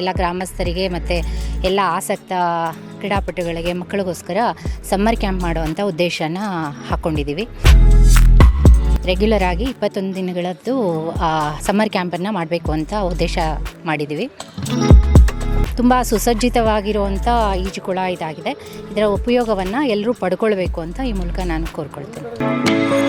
ಎಲ್ಲ ಗ್ರಾಮಸ್ಥರಿಗೆ ಮತ್ತು ಎಲ್ಲ ಆಸಕ್ತ ಕ್ರೀಡಾಪಟುಗಳಿಗೆ ಮಕ್ಕಳಿಗೋಸ್ಕರ ಸಮ್ಮರ್ ಕ್ಯಾಂಪ್ ಮಾಡುವಂಥ ಉದ್ದೇಶನ ಹಾಕ್ಕೊಂಡಿದ್ದೀವಿ ರೆಗ್ಯುಲರ್ ಆಗಿ ಇಪ್ಪತ್ತೊಂದು ದಿನಗಳದ್ದು ಸಮ್ಮರ್ ಕ್ಯಾಂಪನ್ನು ಮಾಡಬೇಕು ಅಂತ ಉದ್ದೇಶ ಮಾಡಿದ್ದೀವಿ ತುಂಬ ಸುಸಜ್ಜಿತವಾಗಿರುವಂಥ ಈಜುಕೊಳ ಇದಾಗಿದೆ. ಇದರ ಉಪಯೋಗವನ್ನು ಎಲ್ಲರೂ ಪಡ್ಕೊಳ್ಬೇಕು ಅಂತ ಈ ಮೂಲಕ ನಾನು ಕೋರ್ಕೊಳ್ತೇನೆ.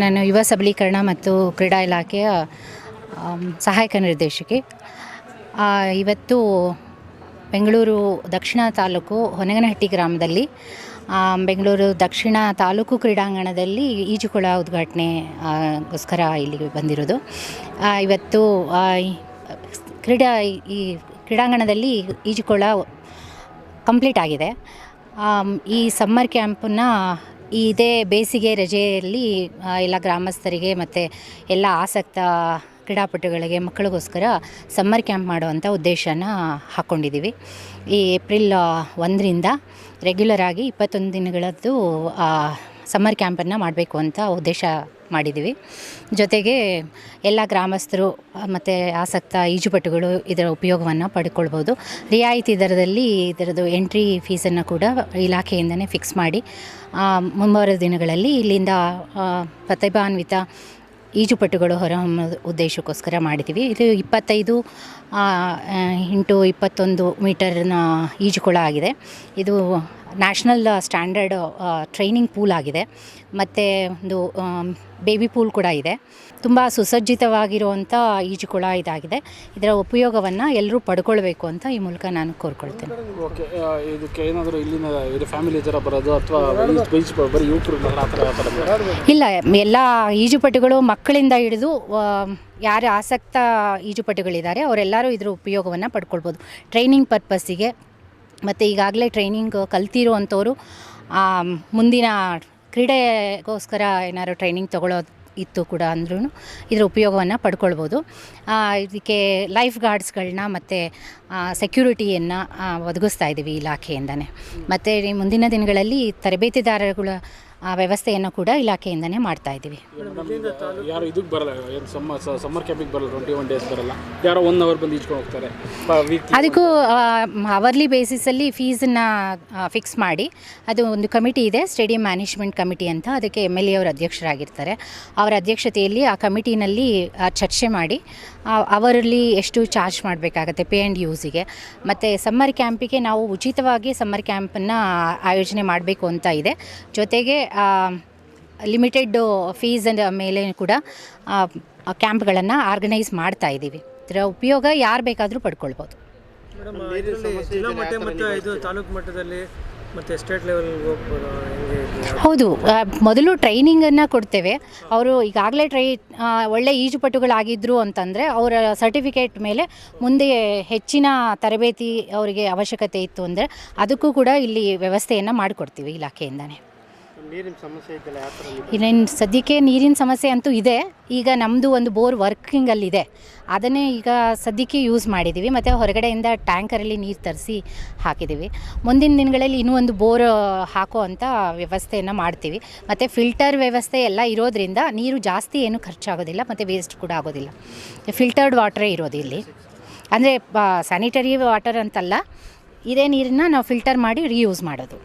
ನಾನು ಯುವ ಸಬಲೀಕರಣ ಮತ್ತು ಕ್ರೀಡಾ ಇಲಾಖೆಯ ಸಹಾಯಕ ನಿರ್ದೇಶಕಿ. ಇವತ್ತು ಬೆಂಗಳೂರು ದಕ್ಷಿಣ ತಾಲೂಕು ಹೊನಗನಹಟ್ಟಿ ಗ್ರಾಮದಲ್ಲಿ ಬೆಂಗಳೂರು ದಕ್ಷಿಣ ತಾಲೂಕು ಕ್ರೀಡಾಂಗಣದಲ್ಲಿ ಈಜುಕೊಳ ಉದ್ಘಾಟನೆಗೋಸ್ಕರ ಇಲ್ಲಿಗೆ ಬಂದಿರೋದು. ಇವತ್ತು ಕ್ರೀಡಾ, ಈ ಕ್ರೀಡಾಂಗಣದಲ್ಲಿ ಈಜುಕೊಳ ಕಂಪ್ಲೀಟ್ ಆಗಿದೆ. ಈ ಸಮ್ಮರ್ ಕ್ಯಾಂಪನ್ನು ಇದೇ ಬೇಸಿಗೆ ರಜೆಯಲ್ಲಿ ಎಲ್ಲ ಗ್ರಾಮಸ್ಥರಿಗೆ ಮತ್ತು ಎಲ್ಲ ಆಸಕ್ತ ಕ್ರೀಡಾಪಟುಗಳಿಗೆ ಮಕ್ಕಳಿಗೋಸ್ಕರ ಸಮ್ಮರ್ ಕ್ಯಾಂಪ್ ಮಾಡುವಂಥ ಉದ್ದೇಶನ ಹಾಕ್ಕೊಂಡಿದ್ದೀವಿ ಈ ಏಪ್ರಿಲ್ ಒಂದರಿಂದ ರೆಗ್ಯುಲರ್ ಆಗಿ ಇಪ್ಪತ್ತೊಂದು ದಿನಗಳದ್ದು ಸಮ್ಮರ್ ಕ್ಯಾಂಪನ್ನು ಮಾಡಬೇಕು ಅಂತ ಉದ್ದೇಶ ಮಾಡಿದ್ದೀವಿ. ಜೊತೆಗೆ ಎಲ್ಲ ಗ್ರಾಮಸ್ಥರು, ಮತ್ತು ಆಸಕ್ತ ಈಜುಪಟುಗಳು ಇದರ ಉಪಯೋಗವನ್ನು ಪಡ್ಕೊಳ್ಬೋದು. ರಿಯಾಯಿತಿ ದರದಲ್ಲಿ ಇದರದ್ದು ಎಂಟ್ರಿ ಫೀಸನ್ನು ಕೂಡ ಇಲಾಖೆಯಿಂದನೇ ಫಿಕ್ಸ್ ಮಾಡಿ ಮುಂಬರುವ ದಿನಗಳಲ್ಲಿ ಇಲ್ಲಿಂದ ಪ್ರತಿಭಾನ್ವಿತ ಈಜುಪಟುಗಳು ಹೊರಹೊಮ್ಮ ಉದ್ದೇಶಕ್ಕೋಸ್ಕರ ಮಾಡಿದ್ದೀವಿ. ಇದು ಇಪ್ಪತ್ತೈದು ಇಂಟು ಇಪ್ಪತ್ತೊಂದು ಮೀಟರ್ನ ಈಜುಕೊಳ ಆಗಿದೆ. ಇದು ನ್ಯಾಷನಲ್ ಸ್ಟ್ಯಾಂಡರ್ಡ್ ಟ್ರೈನಿಂಗ್ ಪೂಲ್ ಆಗಿದೆ. ಮತ್ತು ಒಂದು ಬೇಬಿ ಪೂಲ್ ಕೂಡ ಇದೆ. ತುಂಬ ಸುಸಜ್ಜಿತವಾಗಿರುವಂಥ ಈಜುಕೊಳ ಇದಾಗಿದೆ. ಇದರ ಉಪಯೋಗವನ್ನು ಎಲ್ಲರೂ ಪಡ್ಕೊಳ್ಬೇಕು ಅಂತ ಈ ಮೂಲಕ ನಾನು ಕೋರ್ಕೊಳ್ತೇನೆ. ಓಕೆ ಇದಕ್ಕೆ ಏನಾದರೂ ಇಲ್ಲಿನ ಫ್ಯಾಮಿಲಿ ಥರ ಬರೋದು ಅಥವಾ? ಇಲ್ಲ ಎಲ್ಲ ಈಜುಪಟುಗಳು ಮಕ್ಕಳಿಂದ ಹಿಡಿದು ಯಾರು ಆಸಕ್ತ ಈಜುಪಟುಗಳಿದ್ದಾರೆ ಅವರೆಲ್ಲರೂ ಇದರ ಉಪಯೋಗವನ್ನು ಪಡ್ಕೊಳ್ಬೋದು. ಟ್ರೈನಿಂಗ್ ಪರ್ಪಸ್ಸಿಗೆ ಮತ್ತು ಈಗಾಗಲೇ ಟ್ರೈನಿಂಗ್ ಕಲ್ತಿರೋ ಮುಂದಿನ ಕ್ರೀಡೆಗೋಸ್ಕರ ಏನಾದ್ರು ಟ್ರೈನಿಂಗ್ ತಗೊಳ್ಳೋದು ಇತ್ತು ಕೂಡ ಅಂದ್ರೂ ಇದರ ಉಪಯೋಗವನ್ನು ಪಡ್ಕೊಳ್ಬೋದು. ಇದಕ್ಕೆ ಲೈಫ್ ಗಾರ್ಡ್ಸ್ಗಳನ್ನ ಮತ್ತು ಸೆಕ್ಯೂರಿಟಿಯನ್ನು ಒದಗಿಸ್ತಾ ಇದ್ದೀವಿ ಇಲಾಖೆಯಿಂದನೇ. ಮತ್ತು ಮುಂದಿನ ದಿನಗಳಲ್ಲಿ ತರಬೇತಿದಾರಗಳ ಆ, ವ್ಯವಸ್ಥೆಯನ್ನು ಕೂಡ ಇಲಾಖೆಯಿಂದನೇ ಮಾಡ್ತಾ ಇದ್ದೀವಿ. ಯಾರು ಇದಕ್ಕೆ ಬರಲ್ಲ ಏನು ಸಮ್ಮರ್ ಕ್ಯಾಂಪಿಗೆ ಬರಲ್ಲ ಟ್ವೆಂಟಿ ಒನ್ ಡೇಸ್ ಬರಲ್ಲ. ಯಾರೋ ಒನ್ ಅವರ್ ಬಂದು ಈಜ್ಕೊಂಡು ಹೋಗ್ತಾರೆ. ಅದಕ್ಕೂ ಅವರ್ಲಿ ಬೇಸಿಸಲ್ಲಿ ಫೀಸನ್ನ ಫಿಕ್ಸ್ ಮಾಡಿ ಅದು ಒಂದು ಕಮಿಟಿ ಇದೆ ಸ್ಟೇಡಿಯಂ ಮ್ಯಾನೇಜ್ಮೆಂಟ್ ಕಮಿಟಿ ಅಂತ ಅದಕ್ಕೆ ಎಂ ಎಲ್ ಎ ಅವರು ಅಧ್ಯಕ್ಷರಾಗಿರ್ತಾರೆ. ಅವರ ಅಧ್ಯಕ್ಷತೆಯಲ್ಲಿ ಆ ಕಮಿಟಿನಲ್ಲಿ ಚರ್ಚೆ ಮಾಡಿ ಅವರಲ್ಲಿ ಎಷ್ಟು ಚಾರ್ಜ್ ಮಾಡಬೇಕಾಗತ್ತೆ ಪೇ ಆ್ಯಂಡ್ ಯೂಸಿಗೆ ಮತ್ತು ಸಮ್ಮರ್ ಕ್ಯಾಂಪಿಗೆ ನಾವು ಉಚಿತವಾಗಿ ಸಮ್ಮರ್ ಕ್ಯಾಂಪನ್ನು ಆಯೋಜನೆ ಮಾಡಬೇಕು ಅಂತ ಇದೆ. ಜೊತೆಗೆ ಲಿಮಿಟೆಡ್ ಫೀಸ್ ಮೇಲೆ ಕೂಡ ಕ್ಯಾಂಪ್ಗಳನ್ನು ಆರ್ಗನೈಸ್ ಮಾಡ್ತಾ ಇದ್ದೀವಿ. ಇದರ ಉಪಯೋಗ ಯಾರು ಬೇಕಾದರೂ ಪಡ್ಕೊಳ್ಬೋದು. ಮೇಡಮ್ ಇದರಲ್ಲಿ ಜಿಲ್ಲಾ ಮಟ್ಟ ಮತ್ತು ಇದು ತಾಲೂಕು ಮಟ್ಟದಲ್ಲಿ ಮತ್ತು ಸ್ಟೇಟ್ ಲೆವೆಲ್ ಹೌದು ಮೊದಲು ಟ್ರೈನಿಂಗನ್ನು ಕೊಡ್ತೇವೆ. ಅವರು ಈಗಾಗಲೇ ಟ್ರೈ ಒಳ್ಳೆ ಈಜುಪಟುಗಳಾಗಿದ್ದರು ಅಂತಂದರೆ ಅವರ ಸರ್ಟಿಫಿಕೇಟ್ ಮೇಲೆ ಮುಂದೆ ಹೆಚ್ಚಿನ ತರಬೇತಿ ಅವರಿಗೆ ಅವಶ್ಯಕತೆ ಇತ್ತು ಅಂದರೆ ಅದಕ್ಕೂ ಕೂಡ ಇಲ್ಲಿ ವ್ಯವಸ್ಥೆಯನ್ನು ಮಾಡಿಕೊಡ್ತೀವಿ ಇಲಾಖೆಯಿಂದನೇ. ನೀರಿನ ಸದ್ಯಕ್ಕೆ ನೀರಿನ ಸಮಸ್ಯೆ ಅಂತೂ ಇದೆ. ಈಗ ನಮ್ಮದು ಒಂದು ಬೋರ್ ವರ್ಕಿಂಗಲ್ಲಿದೆ. ಅದನ್ನೇ ಈಗ ಸದ್ಯಕ್ಕೆ ಯೂಸ್ ಮಾಡಿದ್ದೀವಿ. ಮತ್ತು ಹೊರಗಡೆಯಿಂದ ಟ್ಯಾಂಕರಲ್ಲಿ ನೀರು ತರಿಸಿ ಹಾಕಿದ್ದೀವಿ. ಮುಂದಿನ ದಿನಗಳಲ್ಲಿ ಇನ್ನೂ ಒಂದು ಬೋರ್ ಹಾಕೋ ಅಂತ ವ್ಯವಸ್ಥೆಯನ್ನು ಮಾಡ್ತೀವಿ. ಮತ್ತು ಫಿಲ್ಟರ್ ವ್ಯವಸ್ಥೆ ಎಲ್ಲ ಇರೋದ್ರಿಂದ ನೀರು ಜಾಸ್ತಿ ಏನು ಖರ್ಚಾಗೋದಿಲ್ಲ, ಮತ್ತು ವೇಸ್ಟ್ ಕೂಡ ಆಗೋದಿಲ್ಲ. ಫಿಲ್ಟರ್ಡ್ ವಾಟ್ರೇ ಇರೋದು ಇಲ್ಲಿ. ಅಂದರೆ ಸ್ಯಾನಿಟರಿ ವಾಟರ್ ಅಂತಲ್ಲ, ಇದೇ ನೀರನ್ನು ನಾವು ಫಿಲ್ಟರ್ ಮಾಡಿ ರೀಯೂಸ್ ಮಾಡೋದು.